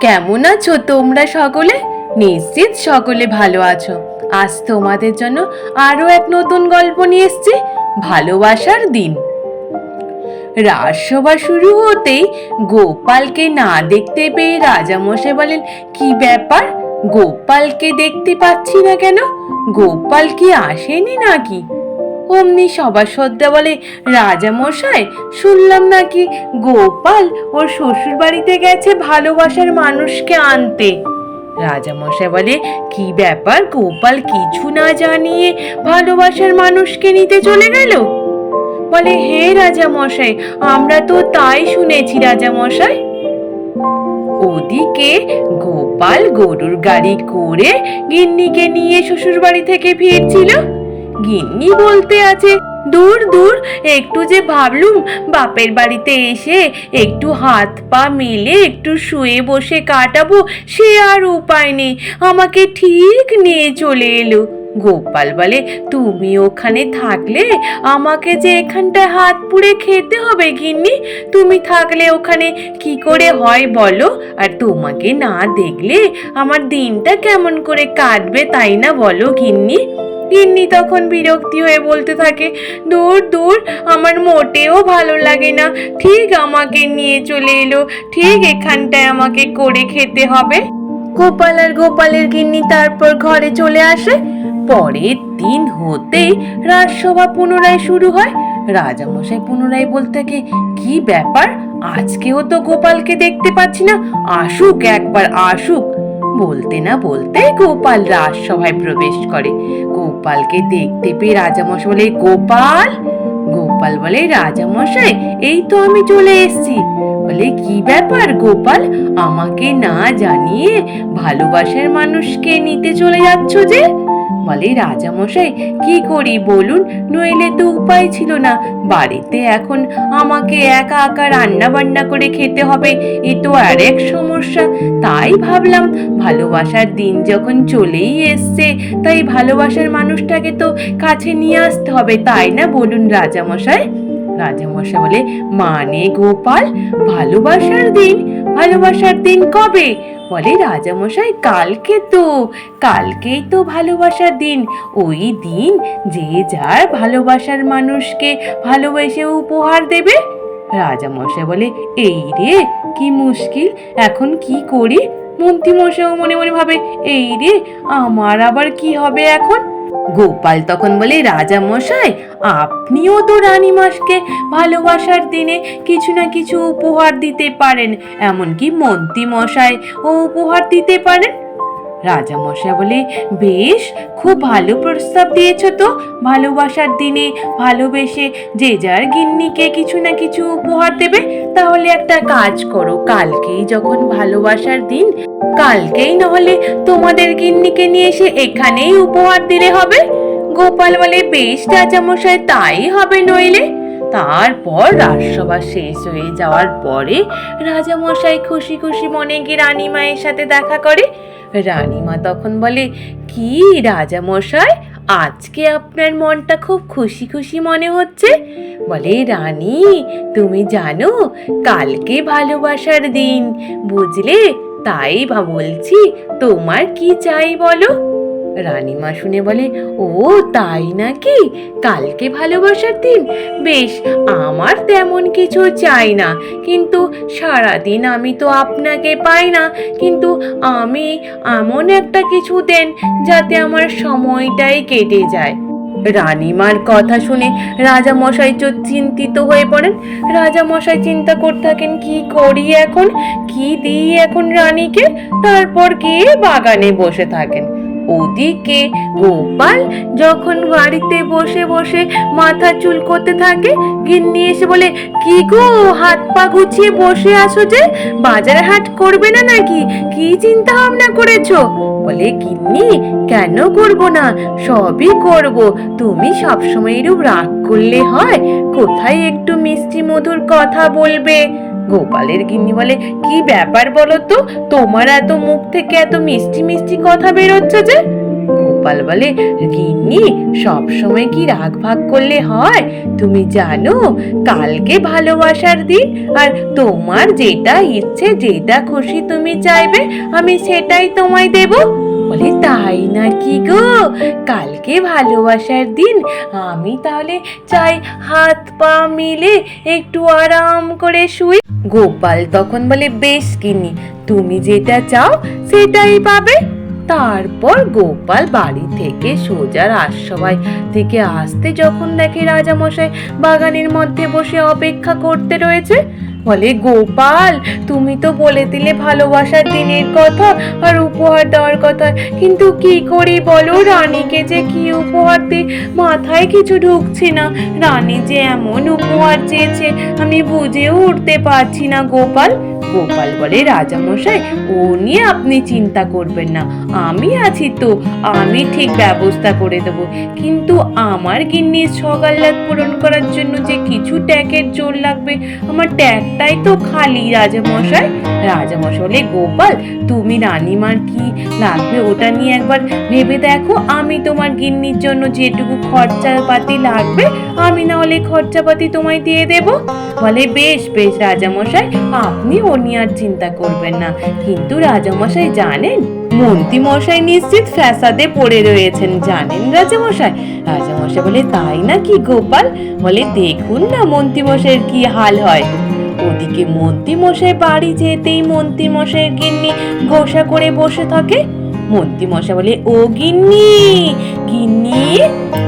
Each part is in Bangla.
কেমন আছো তোমরা সকলে? নিশ্চিত সকলে ভালো আছো। আজ তোমাদের জন্য আরও এক নতুন গল্প নিয়ে এসেছি, ভালোবাসার দিন। রাজসভা শুরু হতেই গোপালকে না দেখতে পেয়ে রাজামশাই বলেন, কি ব্যাপার? গোপালকে দেখতে পাচ্ছি না কেন? গোপাল কি আসেনি নাকি? অমনি সভাসদ্দা বলে রাজামশাই শুনলাম নাকি গোপাল ওর শ্বশুর বাড়িতে গেছে ভালোবাসার মানুষকে আনতে। রাজামশাই বলে, কি ব্যাপার গোপাল, কিছু না জানিয়ে ভালোবাসার মানুষকে নিতে চলে গেল? বলে, হে রাজামশাই আমরা তো তাই শুনেছি রাজামশাই ওদিকে গোপাল গরুর গাড়ি করে গিন্নিকে নিয়ে শ্বশুর বাড়ি থেকে ফিরছিল। গিন্নি বলতে আছে, দূর দূর, একটু যে ভাবলুম, বাপের বাড়িতে এসে একটু হাত পা মেলে একটু শুয়ে বসে কাটাবো, সে আর উপায় নেই, আমাকে ঠিক নিয়ে চলে এলো। গোপাল বলে, তুমি ওখানে থাকলে আমাকে যে এখানটায় হাত পুড়ে খেতে হবে গিন্নি, তুমি থাকলে ওখানে কি করে হয় বলো? আর তোমাকে না দেখলে আমার দিনটা কেমন করে কাটবে তাই না বলো গিন্নি? গিন্নি তখন বিরক্তি হয়ে বলতে থাকে, দূর দূর, আমার মোটেও ভালো লাগে না। ঠিক আমাকে নিয়ে চলে এলো। ঠিক এখানটায় আমাকে করে খেতে হবে। গোপাল আর গোপালের গিন্নি তারপর ঘরে চলে আসে। পরের দিন হতেই রাজসভা পুনরায় শুরু হয়। রাজামশাই পুনরায় বলতে থাকে, কি ব্যাপার? আজকেও তো গোপালকে দেখতে পাচ্ছি না। আসুক, একবার আসুক। বলতে না বলতে গোপাল রাজসভায় প্রবেশ করে। গোপালকে দেখতে পেয়ে রাজামশাই বলে, গোপাল? গোপাল বলে, রাজামশাই, এই তো আমি চলে এসেছি। বলে, কি ব্যাপার গোপাল? আমাকে না জানিয়ে ভালোবাসার মানুষকে নিতে চলে যাচ্ছ যে? বলে রাজামশাই, কি করি বলুন? নইলে তো উপায় ছিল না। বাড়িতে এখন আমাকে একা একা রান্না বান্না করে খেতে হবে, এ তো আর এক সমস্যা। তাই ভাবলাম, ভালোবাসার দিন যখন চলেই এসছে, তাই ভালোবাসার মানুষটাকে তো কাছে নিয়ে আসতে হবে, তাই না বলুন রাজামশাই? রাজামশাই বলে মানে গোপাল, ভালোবাসার দিন ভালোবাসার দিন কবে? বলে, রাজামশাই, কালকে তো, কালকেই তো ভালোবাসার দিন। ওই দিন যে যার ভালোবাসার মানুষকে ভালোবেসে উপহার দেবে? রাজামশাই বলে, এই রে, কি মুশকিল, এখন কি করি? মন্ত্রীমশাইও মনে মনে ভাবে, এই রে, আমার আবার কি হবে এখন? গোপাল তখন বলে, রাজা মশাই, আপনিও তো রানীমাসকে ভালোবাসার দিনে কিছু না কিছু উপহার দিতে পারেন। এমনকি মন্ত্রী মশাই ও উপহার দিতে পারেন। রাজা মশাই বলে, বেশ, খুব ভালো প্রস্তাব দিয়েছ তো। ভালোবাসার দিনে ভালোবেসে যে যার গিন্নিকে কিছু না কিছু উপহার দেবে, তাহলে একটা কাজ করো, কালকেই যখন ভালোবাসার দিন, কালকেই নহলে তোমাদের গিন্নিকে নিয়ে এসে এখানেই উপহার দিলে হবে। গোপাল বলে, বেশ, রাজামশাই, তাই হবে নইলে। তারপর রাজসভা শেষ হয়ে যাওয়ার পরে রাজামশাই খুশি খুশি মনে গিয়ে রানীমায়ের সাথে দেখা করে। রানীমা তখন বলে, কি রাজামশাই, আজকে আপনার মনটা খুব খুশি খুশি মনে হচ্ছে? বলে, রানী, তুমি জানো, কালকে ভালোবাসার দিন, বুঝলে? তাই বলছি, তোমার কি চাই বলো? রানীমা শুনে বলে, ও, তাই নাকি? কালকে ভালোবাসার দিন। বেশ, আমার তেমন কিছু চাই না। কিন্তু সারাদিন আমি তো আপনাকে পাই না। কিন্তু আমি এমন একটা কিছু দেন যাতে আমার সময়টাই কেটে যায়। রানীমার কথা শুনে রাজা মশাই চিন্তিত হয়ে পড়েন। রাজা মশাই চিন্তা করতে থাকেন, কি করি এখন? কি দিই এখন রানীকে? তারপর গিয়ে বাগানে বসে থাকেন। ওদিকে গোপাল যখন বাড়িতে বসে বসে মাথা চুল করতে থাকে, গিন্নি এসে বলে, কি গো, হাত পা গুছিয়ে বসে আছো যে? বাজারে হাট করবে না নাকি? কি চিন্তা ভাবনা করেছ? বলে, গিন্নি, কেন করব না? সবই করব। তুমি সবসময় এরূপ রাগ করলে হয়। কোথায় একটু মিষ্টি মধুর কথা বলবে? গোপালের গিন্নি বলে, কি ব্যাপার বলো তো? তোমার এত মুখ থেকে এত মিষ্টি মিষ্টি কথা বেরোচ্ছে যে? গোপাল বলে, গিন্নি, সবসময় কি রাগ ভাগ করলে হয়? তুমি জানো, কালকে ভালোবাসার দিন, আর তোমার যেটা ইচ্ছে, যেটা খুশি তুমি চাইবে, আমি সেটাই তোমায় দেব? বলে, তাই নাকি গো? কালকে ভালোবাসার দিন, আমি তাহলে চাই হাত পা মিলে একটু আরাম করে শুই। গোপাল তখন বলে, বেশ কিনি তুমি যেটা চাও সেটাই পাবে। তারপর গোপাল বাড়ি থেকে সোজা রাজসভায় থেকে আসতে যখন দেখে রাজামশাই বাগানের মধ্যে বসে অপেক্ষা করতে রয়েছে বলে, গোপাল, তুমি তো বলে দিলে ভালোবাসার দিনের কথা আর উপহার দেওয়ার কথা। কিন্তু কি করি বলো, রানীকে যে কি উপহার দিই? মাথায় কিছু ঢুকছে না। রানী যে এমন উপহার চেয়েছে, আমি বুঝেও উঠতে পারছি না, গোপাল। গোপাল বলে রাজামশাই, ও নিয়ে আপনি চিন্তা করবেন না। আমি আছি তো, আমি ঠিক ব্যবস্থা করে দেব। কিন্তু আমার গিন্নির সকাল্লাদ পূরণ করার জন্য যে কিছু ট্যাগের জোর লাগবে, আমার ট্যাগটাই তো খালি, রাজামশাই। রাজামশাই বলে গোপাল, তুমি রানিমার কি লাগবে ওটা নিয়ে একবার ভেবে দেখো। আমি তোমার গিন্নির জন্য যেটুকু খরচাপাতি লাগবে, আমি না হলে খরচাপাতি তোমায় দিয়ে দেব। বলে, বেশ বেশ, রাজামশাই, আপনি ও নিয়ে আর চিন্তা করবেন না। কিন্তু রাজামশাই জানেন মন্ত্রী মশাই নিশ্চিত ফ্যাসাদে পড়ে রয়েছেন। জানেন রাজামশাই? রাজামশাই বলে, তাই না কি গোপাল? বলে, দেখুন না মন্ত্রী মশাইয়ের কি হাল হয়। ওদিকে মন্ত্রী মশাই বাড়ি যেতেই মন্ত্রী মশাইয়ের গিন্নি ঘোষা করে বসে থাকে। মন্ত্রী মশাই বলে, ও গিন্নি গিন্নি,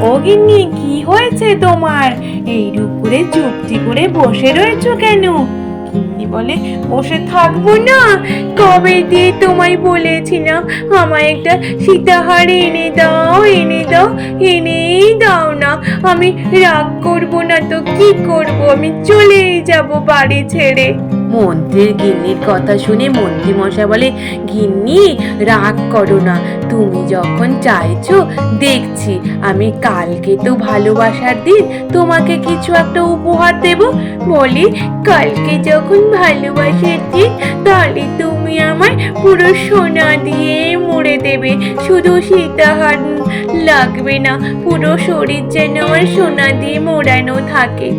ও গিন্নি, কি হয়েছে তোমার? এই করে চুপটি করে বসে রয়েছো কেন? গিন্নি বলে, বসে থাকব না? কবে দিয়ে তোমায় বলেছিলাম, আমায় একটা সীতাহার এনে দাও এনে দাও, এনেই দাও না। আমি রাগ করব না তো কি করব? আমি চলেই যাব বাড়ি ছেড়ে। মন্ত্রীর গিন্নির কথা শুনে মন্ত্রী মশাই বলে, গিন্নি, রাগ করো না। তুমি যখন চাইছো, দেখছি। আমি কালকে তো ভালোবাসার দিন, তোমাকে কিছু একটা উপহার দেব। বলি, কালকে যখন ভালোবাসার দিন, তাহলে তুমি আমায় পুরো সোনা দিয়ে মুড়ে দেবে। শুধু সীতাহার লাগবে না, পুরো শরীর যেন আমার সোনা দিয়ে মোড়ানো থাকে।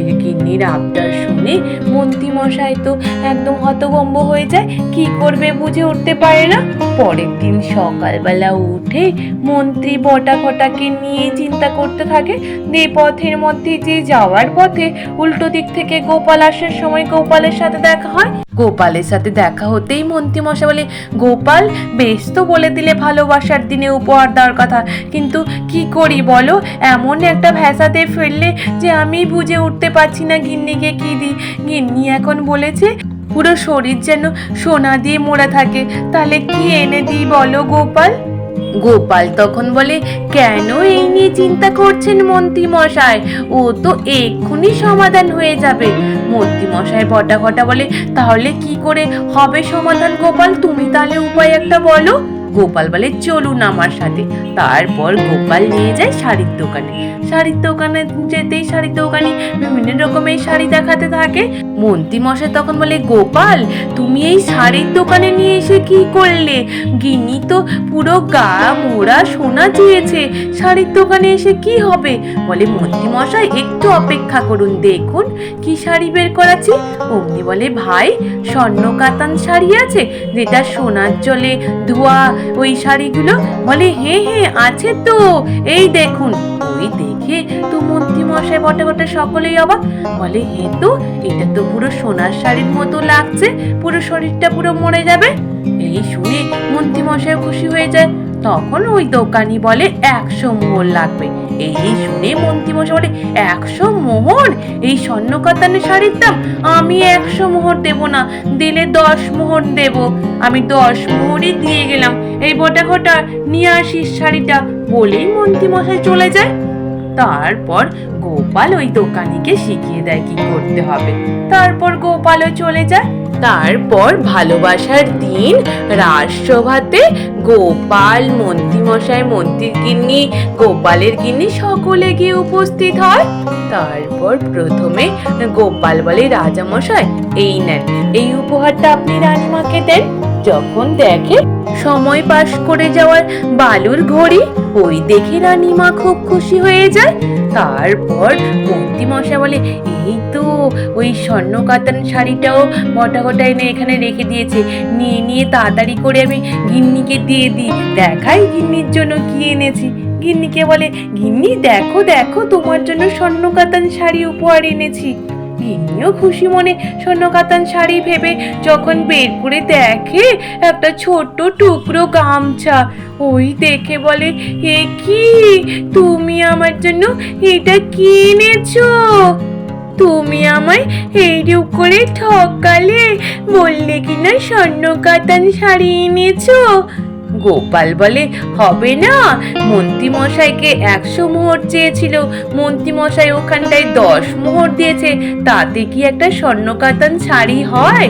মন্ত্রীর গিন্নির আবদার শুনে মন্ত্রী মশাই তো একদম হতভম্ব হয়ে যায়। কি করবে বুঝে উঠতে পারে না। পরের দিন সকালবেলা উঠে মন্ত্রী বটা ফটাকে নিয়ে চিন্তা করতে থাকে। যে পথের মধ্যে যে যাওয়ার পথে উল্টো দিক থেকে গোপাল আসার সময় গোপালের সাথে দেখা হয়। গোপালের সাথে দেখা হতেই মন্ত্রী মশাই বলে, গোপাল, বেশ তো বলে দিলে ভালোবাসার দিনে উপহার দেওয়ার কথা। কিন্তু কি করি বলো? এমন একটা ভ্যাসাতে ফেললে যে আমি বুঝে উঠতে পারছি না গিন্নিকে কি দিই গিন্নি এখন বলেছে, পুরো শরীর যেন সোনা দিয়ে মোড়া থাকে। তাহলে কি এনে দিই বলো গোপাল? গোপাল তখন বলে, কেন এই নিয়ে চিন্তা করছেন মন্ত্রী মশাই ও তো এক্ষুনি সমাধান হয়ে যাবে। মন্ত্রী মশাই বটা বলে, তাহলে কি করে হবে সমাধান গোপাল? তুমি তাহলে উপায় একটা বলো। গোপাল বলে, চলুন আমার সাথে। তারপর গোপাল নিয়ে যায় শাড়ির দোকানে। শাড়ির দোকানে যেতেই শাড়ির দোকানে বিভিন্ন রকমের শাড়ি দেখাতে থাকে। মন্ত্রী মশাই তখন বলে, গোপাল, তুমি এই শাড়ির দোকানে নিয়ে এসে কি করলে? গিনি তো পুরো গা মোড়া সোনা চেয়েছে। শাড়ির দোকানে এসে কি হবে? বলে, মন্ত্রী মশাই, একটু অপেক্ষা করুন, দেখুন কি শাড়ি বের করাচ্ছি। অমনি বলে, ভাই, স্বর্ণ কাতান শাড়ি আছে, যেটা সোনার জলে ধোয়া ওই শাড়িগুলো? বলে হ্যাঁ হ্যাঁ আছে তো। এই দেখুন। ওই দেখে তো মন্ত্রী মশাই বটে বটে সকলেই অবাক। বলে, হে তো, এটা তো পুরো সোনার শাড়ির মতো লাগছে, পুরো শরীরটা পুরো মরে যাবে। এই শুনে মন্ত্রী মশাই খুশি হয়ে যায়। তখন ওই দোকানি বলে, একশো মোহর লাগবে। এই শুনে মন্ত্রী মশাই বলে, একশো মোহর? এই স্বর্ণ কাতানের শাড়ির দাম? আমি একশো মোহর দেব না, দিলে দশ মোহর দেব। আমি দশ মোহরই দিয়ে গেলাম। এই বটা ঘটা নিয়ে আসিস শাড়িটা। বলেই মন্ত্রী মশাই চলে যায়। তারপর গোপাল ওই দোকানিকে শিখিয়ে দেয় কি করতে হবে। তারপর গোপালও চলে যায়। তারপর ভালোবাসার দিন রাজসভাতে গোপাল মন্ত্রীমশাই মন্ত্রীর গিন্নি, গোপালের গিন্নি সকলে গিয়ে উপস্থিত হয়। তারপর প্রথমে গোপাল বলে, রাজামশাই, এই নেন। এই উপহারটা আপনি রানীমাকে দেন। যখন দেখে সময় পাশ করে যাওয়ার বালুর ঘড়ি, ওই দেখে রানীমা খুব খুশি হয়ে যায়। তারপর মন্ত্রী মশা বলে, এই তো, ওই স্বর্ণ কাতান শাড়িটাও গোটা গোটা এনে এখানে রেখে দিয়েছে। নিয়ে নিয়ে তাড়াতাড়ি করে আমি গিন্নিকে দিয়ে দিই। দেখাই গিন্নির জন্য কি এনেছি। গিন্নিকে বলে গিন্নি দেখো দেখো, তোমার জন্য স্বর্ণ কাতান শাড়ি উপহার এনেছি। গিন্নিও খুশি মনে স্বর্ণ কাতান শাড়ি ভেবে যখন বের করে দেখে একটা ছোট্ট টুকরো গামছা। ওই দেখে বলে, এ কি? তুমি আমার জন্য এটা কি এনেছো তুমি আমায় এইরূপ করে ঠকালে, বললে কিনা স্বর্ণ কাতান শাড়ি এনেছো? গোপাল বলে, হবে না। মন্ত্রীমশাইকে একশো মোহর চেয়েছিল। মন্ত্রীমশাই ওখানটায় দশ মোহর দিয়েছে। তাতে কি একটা স্বর্ণকাতন শাড়ি হয়?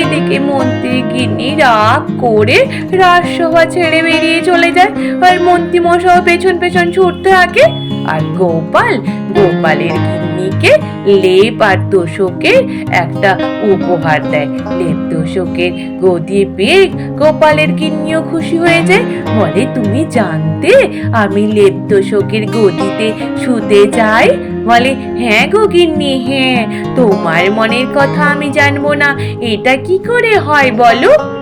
এদিকে মন্ত্রী গিন্নি রাগ করে রাজসভা ছেড়ে বেরিয়ে চলে যায়। আর মন্ত্রী মশাও পেছন পেছন ছুটতে থাকে। আর গোপাল, গোপালের গিন্নিকে লেপ আর তোষকের একটা উপহার দেয়। লেপ তোষকের গদি পেয়ে গোপালের গিন্নিও খুশি হয়ে যায়। বলে, তুমি জানতে আমি লেপ তোষকের গদিতে শুতে যাই বলে হ্যাঁ গো গিন্নি হ্যাঁ। তোমার মনের কথা আমি জানব না। এটা কি করে হয় বলো?